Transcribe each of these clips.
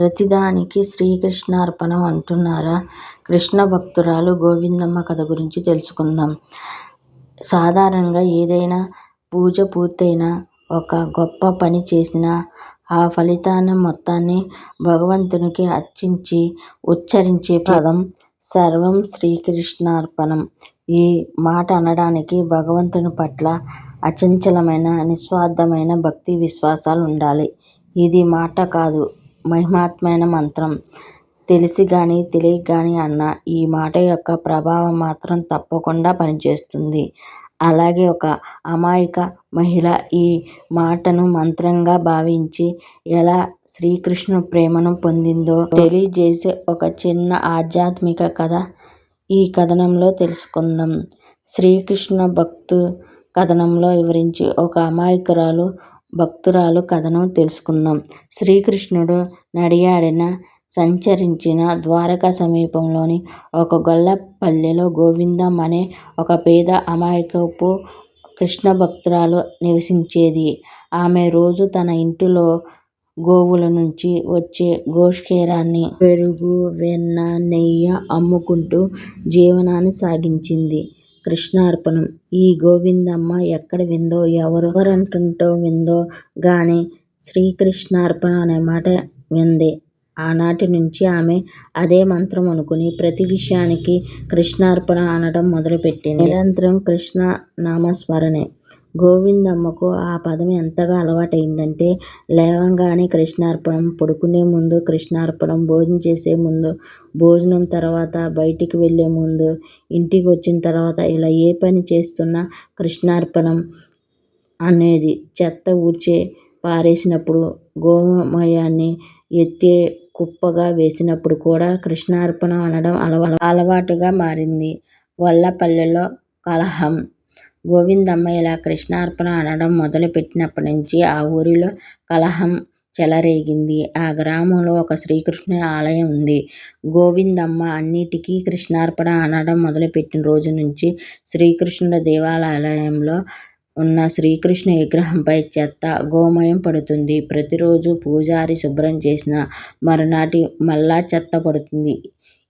ప్రతిదానికి శ్రీకృష్ణార్పణం అంటున్నారా? కృష్ణ భక్తురాలు గోవిందమ్మ కథ గురించి తెలుసుకుందాం. సాధారణంగా ఏదైనా పూజ పూర్తయినా, ఒక గొప్ప పని చేసినా ఆ ఫలితాన్ని మొత్తాన్ని భగవంతునికి అర్చించి ఉచ్చరించే పదం 'సర్వం శ్రీకృష్ణార్పణం'. ఈ మాట అనడానికి భగవంతుని పట్ల అచంచలమైన, నిస్వార్థమైన భక్తి విశ్వాసాలు ఉండాలి. ఇది మాట కాదు మహిమాత్మైన మంత్రం. తెలిసి కానీ తెలియక కానీ అన్న ఈ మాట యొక్క ప్రభావం మాత్రం తప్పకుండా పనిచేస్తుంది. అలాగే ఒక అమాయక మహిళ ఈ మాటను మంత్రంగా భావించి ఎలా శ్రీకృష్ణ ప్రేమను పొందిందో తెలియజేసే ఒక చిన్న ఆధ్యాత్మిక కథ ఈ కథనంలో తెలుసుకుందాం. శ్రీకృష్ణ భక్తు కథనంలో వివరించి ఒక అమాయకురాలు భక్తురాలు కథను తెలుసుకుందాం. శ్రీకృష్ణుడు నడియాడిన, సంచరించిన ద్వారకా సమీపంలోని ఒక గొల్ల పల్లెలో అనే ఒక పేద, అమాయకపు కృష్ణ భక్తురాలు నివసించేది. ఆమె రోజూ తన ఇంటిలో గోవుల నుంచి వచ్చే గోష్కేరాన్ని పెరుగు, వెన్న, నెయ్యి అమ్ముకుంటూ జీవనాన్ని సాగించింది కృష్ణార్పణం ఈ గోవిందమ్మ ఎక్కడ విందో, ఎవరెవరంటుంటో విందో గాని శ్రీకృష్ణార్పణ అనే మాట వింది. ఆనాటి నుంచి ఆమె అదే మంత్రం అనుకుని ప్రతి విషయానికీ కృష్ణార్పణ అనడం మొదలుపెట్టింది. నిరంతరం కృష్ణ నామస్మరణే. గోవిందమ్మకు ఆ పదం ఎంతగా అలవాటైందంటే లేవంగానే కృష్ణార్పణం, పడుకునే ముందు కృష్ణార్పణం, భోజనం చేసే ముందు, భోజనం తర్వాత బయటికి వెళ్ళే ముందు, ఇంటికి వచ్చిన తర్వాత ఇలా ఏ పని చేస్తున్నా కృష్ణార్పణం అనేది. చెత్త ఊడ్చి పారేసినప్పుడు, గోమయాన్ని ఎత్తి కుప్పగా వేసినప్పుడు కూడా కృష్ణార్పణం అనడం అలవాటుగా మారింది. గొల్లపల్లెలో కలహం గోవిందమ్మ ఇలా కృష్ణార్పణ అనడం మొదలుపెట్టినప్పటి నుంచి ఆ ఊరిలో కలహం చెలరేగింది. ఆ గ్రామంలో ఒక శ్రీకృష్ణుని ఆలయం ఉంది. గోవిందమ్మ అన్నిటికీ కృష్ణార్పణ అనడం మొదలుపెట్టిన రోజు నుంచి శ్రీకృష్ణుడి దేవాలయంలో ఉన్న శ్రీకృష్ణ విగ్రహంపై చెత్త, గోమయం పడుతుంది. ప్రతిరోజు పూజారి శుభ్రం చేసిన మరునాటి మళ్ళా చెత్త పడుతుంది.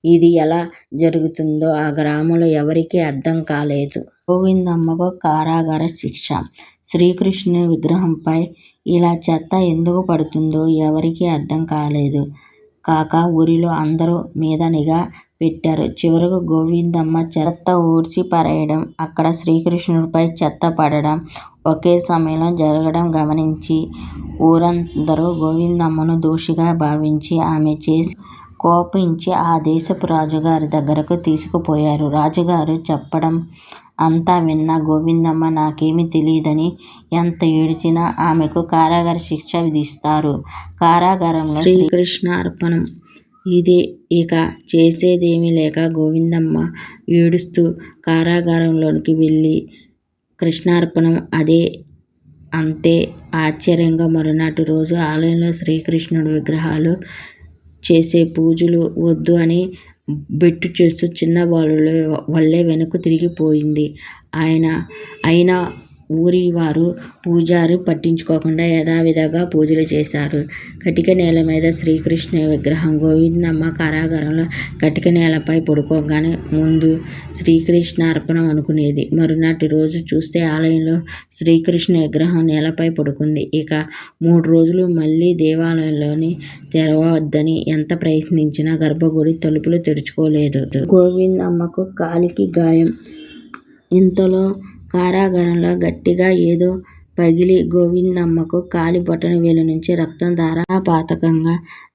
ఇది ఎలా జరుగుతుందో ఆ గ్రామంలో ఎవరికీ అర్థం కాలేదు. గోవిందమ్మకు కారాగార శిక్ష. శ్రీకృష్ణుని విగ్రహంపై ఇలా చెత్త ఎందుకు పడుతుందో ఎవరికీ అర్థం కాలేదు కాక ఊరిలో అందరూ మీద నిఘా పెట్టారు. చివరకు గోవిందమ్మ చెత్త ఊడ్చి పారేయడం, అక్కడ శ్రీకృష్ణుడిపై చెత్త పడడం ఒకే సమయంలో జరగడం గమనించి ఊరందరూ గోవిందమ్మను దోషిగా భావించి ఆమె చేసిన కోపించి ఆ దేశపు రాజుగారి దగ్గరకు తీసుకుపోయారు. రాజుగారు చెప్పడం అంతా విన్న గోవిందమ్మ నాకేమీ తెలియదని ఎంత ఏడ్చినా ఆమెకు కారాగార శిక్ష విధిస్తారు. కారాగారంలో శ్రీకృష్ణార్పణం ఇదే ఇక చేసేదేమీ లేక గోవిందమ్మ ఏడుస్తూ కారాగారంలోకి వెళ్ళి కృష్ణార్పణం అదే అంతే ఆశ్చర్యంగా మరునాటి రోజు ఆలయంలో శ్రీకృష్ణుడి విగ్రహాలు చేసే పూజలు వద్దు అని బెట్టు చేస్తూ చిన్న బాలుడి వలె వెనక్కు తిరిగిపోయింది. అయినా ఊరి వారు పూజారి పట్టించుకోకుండా యథావిధిగా పూజలు చేశారు. కటిక నేలమీద శ్రీకృష్ణుని విగ్రహం గోవిందమ్మ కారాగారంలో కటిక నేలపై పడుకోగానే ముందు శ్రీకృష్ణార్పణం అనుకునేది. మరునాటి రోజు చూస్తే ఆలయంలో శ్రీకృష్ణుని విగ్రహం నేలపై పడుకుంది. ఇక మూడు రోజులు మళ్ళీ దేవాలయాన్ని తెరవవద్దని ఎంత ప్రయత్నించినా గర్భగుడి తలుపులు తెరుచుకోలేదు. గోవిందమ్మకు కాలికి గాయం. ఇంతలో కారాగారంలో గట్టిగా ఏదో పగిలి గోవిందమ్మకు కాలి బొటనవేలు నుంచి రక్తం ధారాపాతకంగా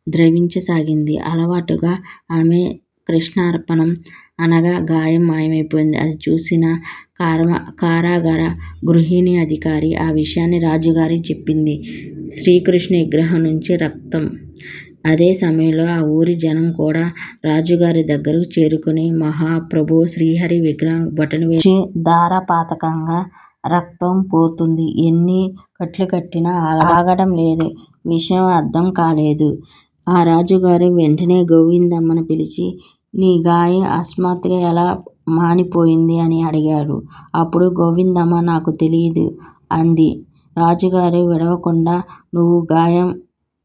ద్రవించసాగింది అలవాటుగా ఆమె కృష్ణార్పణం అనగా గాయం మాయమైపోయింది. అది చూసిన కారాగార గృహిణి అధికారి ఆ విషయాన్ని రాజుగారికి చెప్పింది. శ్రీకృష్ణ విగ్రహం నుంచి రక్తం అదే సమయంలో ఆ ఊరి జనం కూడా రాజుగారి దగ్గరకు చేరుకుని మహాప్రభు శ్రీహరి విగ్రహం బొటనవేలు నుంచి రక్తం పోతోంది. ఎన్ని కట్లుకట్టినా ఆగడం లేదు. విషయం అర్థం కాలేదు. ఆ రాజుగారు వెంటనే గోవిందమ్మను పిలిచి నీ గాయం అకస్మాత్తుగా ఎలా మానిపోయింది? అని అడిగాడు. అప్పుడు గోవిందమ్మ నాకు తెలియదు అంది. రాజుగారు విడవకుండా నువ్వు గాయం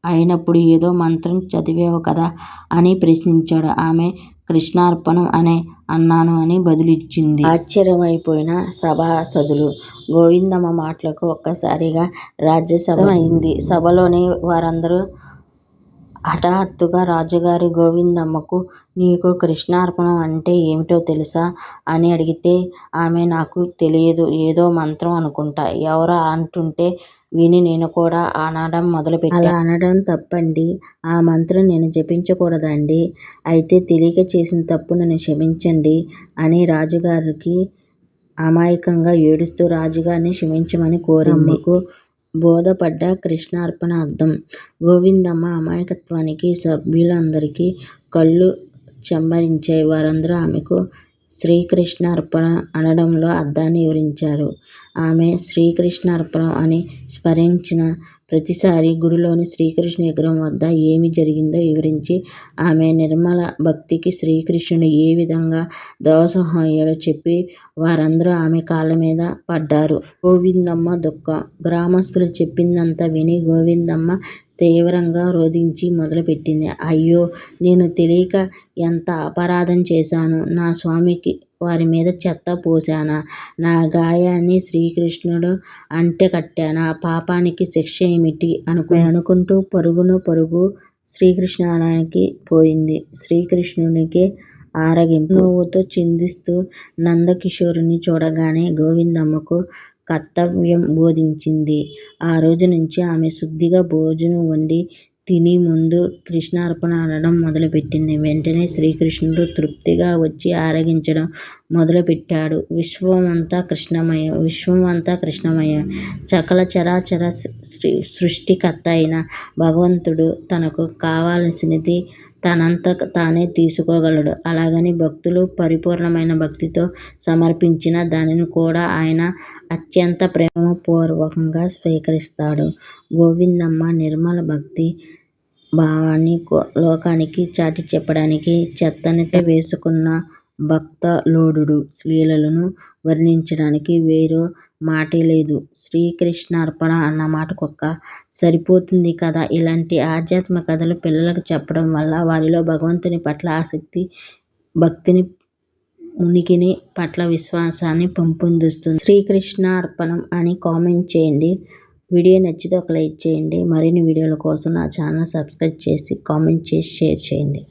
అయినప్పుడు ఏదో మంత్రం చదివావు కదా అని ప్రశ్నించాడు. ఆమె కృష్ణార్పణం అనే అన్నాను అని బదులిచ్చింది. ఆశ్చర్యమైపోయిన సభాసదులు గోవిందమ్మ మాటలకు ఒక్కసారిగా రాజ్యసభ అయింది సభలోని వారందరూ హఠాత్తుగా రాజుగారి గోవిందమ్మకు నీకు కృష్ణార్పణం అంటే ఏమిటో తెలుసా? అని అడిగితే ఆమె నాకు తెలియదు. ఏదో మంత్రం అనుకుంటా. ఎవరో అంటుంటే విని నేను కూడా అనడం మొదలుపెట్టాను. అలా అనడం తప్పండీ. ఆ మంత్రం నేను జపించకూడదాండీ? అయితే తెలియక చేసిన తప్పు నన్ను క్షమించండి అని రాజుగారికి అమాయకంగా ఏడుస్తూ రాజుగారిని క్షమించమని కోరింది. బోధపడ్డ కృష్ణార్పణ అర్థం. గోవిందమ్మ అమాయకత్వానికి సభ్యులందరికీ కళ్ళు చెమ్మరించాయి. వారందరూ ఆమెకు శ్రీకృష్ణార్పణ అనడంలో అర్థాన్ని వివరించారు. ఆమె శ్రీకృష్ణార్పణం అని స్మరించిన ప్రతిసారి గుడిలోని శ్రీకృష్ణ విగ్రహం వద్ద ఏమి జరిగిందో వివరించి ఆమె నిర్మల భక్తికి శ్రీకృష్ణుడు ఏ విధంగా దాసోహమయ్యాడో చెప్పి వారందరూ ఆమె కాళ్ళ మీద పడ్డారు. గోవిందమ్మ దుఃఖం. గ్రామస్తులు చెప్పిందంతా విని గోవిందమ్మ తీవ్రంగా రోధించి మొదలుపెట్టింది. అయ్యో! నేను తెలియక ఎంత అపరాధం చేశాను. నా స్వామికి వారి మీద చెత్త పోశానా? నా గాయాన్ని శ్రీకృష్ణుడి అంటకట్టానా? పాపానికి శిక్ష ఏమిటి? అనుకుని అనుకుంటూ పరుగున పరుగు శ్రీకృష్ణాలయానికి పోయింది. శ్రీకృష్ణునికి ఆరగింపు. చిరునవ్వుతో చిందిస్తూ నందకిశోరుని చూడగానే గోవిందమ్మకు కర్తవ్యం బోధించింది. ఆ రోజునుంచి ఆమె శుద్ధిగా భోజనం వండి తిని ముందు కృష్ణార్పణ అనడం మొదలుపెట్టింది. వెంటనే శ్రీకృష్ణుడు తృప్తిగా వచ్చి ఆరగించడం మొదలుపెట్టాడు. విశ్వమంతా కృష్ణమయం. విశ్వమంతా కృష్ణమయం సకల చరాచర సృష్టికర్త అయిన భగవంతుడు తనకు కావలసినది తనంత తానే తీసుకోగలడు. అలాగని భక్తులు పరిపూర్ణమైన భక్తితో సమర్పించిన దానిని కూడా ఆయన అత్యంత ప్రేమపూర్వకంగా స్వీకరిస్తాడు. గోవిందమ్మ నిర్మల భక్తి భావాన్ని లోకానికి చాటి చెప్పడానికి చెత్తనెత్తి వేసుకున్న భక్తలోలుడి లీలలను వర్ణించడానికి వేరే మాటేలేదు. శ్రీకృష్ణార్పణ అన్న మాటొక్కటే సరిపోతుంది కదా! ఇలాంటి ఆధ్యాత్మిక కథలు పిల్లలకు చెప్పడం వల్ల వారిలో భగవంతుని పట్ల ఆసక్తి, భక్తిని, ఉనికిని పట్ల విశ్వాసాన్ని పెంపొందిస్తుంది. శ్రీకృష్ణార్పణం అని కామెంట్ చేయండి. వీడియో నచ్చితే ఒక లైక్ చేయండి. మరిన్ని వీడియోల కోసం నా ఛానల్ సబ్స్క్రైబ్ చేసి కామెంట్ చేసి షేర్ చేయండి.